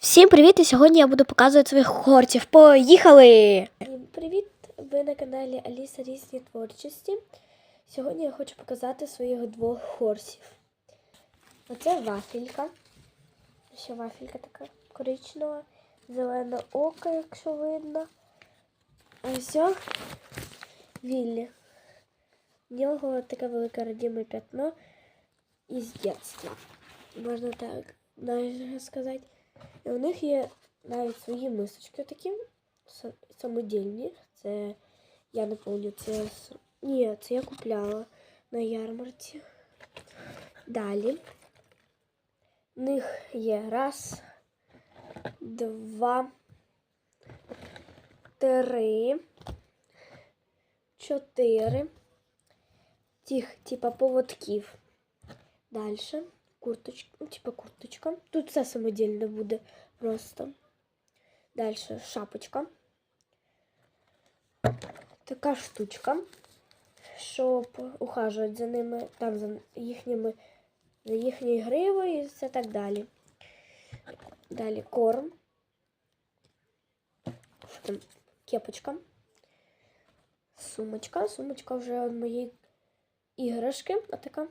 Всім привіт! І сьогодні я буду показувати своїх хорців. Поїхали! Привіт! Ви на каналі Аліса Різні творчості. Сьогодні я хочу показати своїх двох хорсів. Оце вафелька. Ще вафелька така коричнева, зелене око, якщо видно. А ось Віллі. В нього таке велике родиме п'ятно із дитинства. Можна так навіть сказати. І у них є навіть свої мисочки такі самодільні. Це я не пам'ятаю, це ні, це я купляла на ярмарці. Далі. В них є раз, два, три, чотири. Тих, типа поводків. Далі. Курточка, ну, типа курточка. Тут все самодільне буде просто. Далі шапочка. Така штучка, щоб ухажувати за ними, там за їхніми, за їхньою гривою і все так далі. Далі корм. Що там? Кепочка. Сумочка. Сумочка вже від моєї іграшки. А така.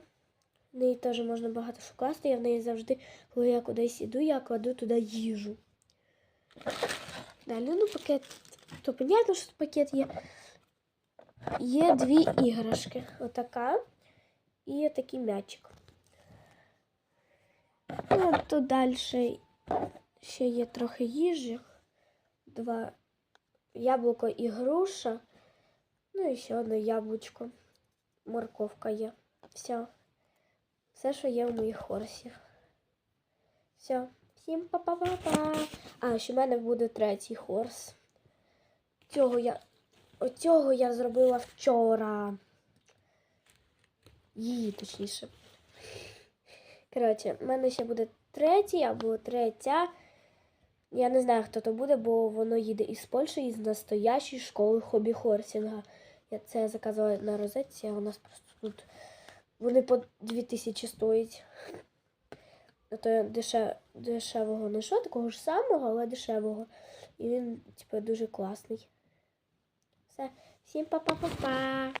В неї теж можна багато що класти. Я в неї завжди, коли я кудись іду, я кладу туди їжу. Далі, ну, пакет. То понятно, що пакет є. Є дві іграшки. Отака і такий м'ячик. Ну, тут далі ще є трохи їжі. Два яблуко і груша. Ну і ще одне яблучко. Морковка є. Все. Все, що є у моїх хорсів. Все. Всім па-па-па-па. А, ще в мене буде третій хорс. Цього я. Оцього я зробила вчора. Її, точніше. Коротше, в мене ще буде третій або третя. Я не знаю, хто то буде, бо воно їде із Польщі, із настоящої школи хобі-хорсінга. Я це заказувала на розетці, а у нас просто тут вони по 2000 стоять. А дешев... дешевого не що, такого ж самого, але дешевого. І він, типу, дуже класний. Все, всім па-па-па-па.